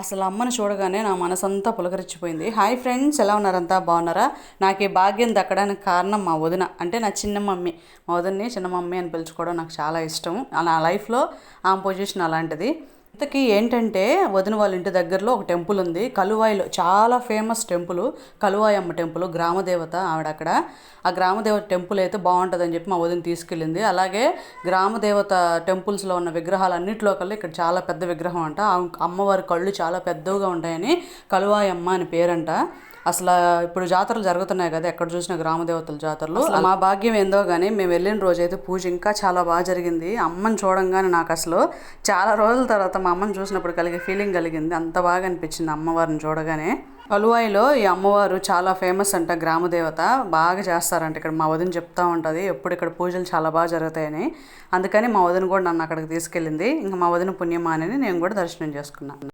అసలు అమ్మని చూడగానే నా మనసంతా పులకరించిపోయింది. హాయ్ ఫ్రెండ్స్ ఎలా ఉన్నారంతా బాగున్నారా? నాకు ఈ భాగ్యం దక్కడానికి కారణం మా వదిన అంటే నా చిన్న మమ్మీ. మా వదిన్ని చిన్న మమ్మీ అని పిలుచుకోవడం నాకు చాలా ఇష్టం. నా లైఫ్లో ఆమె పొజిషన్ అలాంటిది. ఇంతకీ ఏంటంటే వదిన వాళ్ళ ఇంటి దగ్గరలో ఒక టెంపుల్ ఉంది. కలువాయిలో చాలా ఫేమస్ టెంపుల్. కలువాయమ్మ టెంపుల్ గ్రామదేవత ఆవిడ అక్కడ ఆ గ్రామదేవత టెంపుల్ అయితే బాగుంటుందని చెప్పి మా వదిన తీసుకెళ్ళింది. అలాగే గ్రామదేవత టెంపుల్స్లో ఉన్న విగ్రహాలు అన్నింటిలో కల్లా ఇక్కడ చాలా పెద్ద విగ్రహం అంట. అమ్మవారి కళ్ళు చాలా పెద్దవిగా ఉంటాయని కలువాయమ్మ అని పేరంట. అసలు ఇప్పుడు జాతరలు జరుగుతున్నాయి కదా ఎక్కడ చూసినా గ్రామ దేవతల జాతరలు. మా భాగ్యం ఏందో కానీ మేము వెళ్ళిన రోజు అయితే పూజ ఇంకా చాలా బాగా జరిగింది. అమ్మని చూడంగానే నాకు అసలు చాలా రోజుల తర్వాత మా అమ్మని చూసినప్పుడు కలిగే ఫీలింగ్ కలిగింది. అంత బాగా అనిపించింది అమ్మవారిని చూడగానే. కలువాయిలో ఈ అమ్మవారు చాలా ఫేమస్ అంట గ్రామదేవత బాగా చేస్తారంట ఇక్కడ మా వదిన చెప్తా ఉంటుంది ఎప్పుడు ఇక్కడ పూజలు చాలా బాగా జరుగుతాయని. అందుకని మా వదిన కూడా నన్ను అక్కడికి తీసుకెళ్ళింది. ఇంకా మా వదిన పుణ్యమాని నేను కూడా దర్శనం చేసుకున్నాను.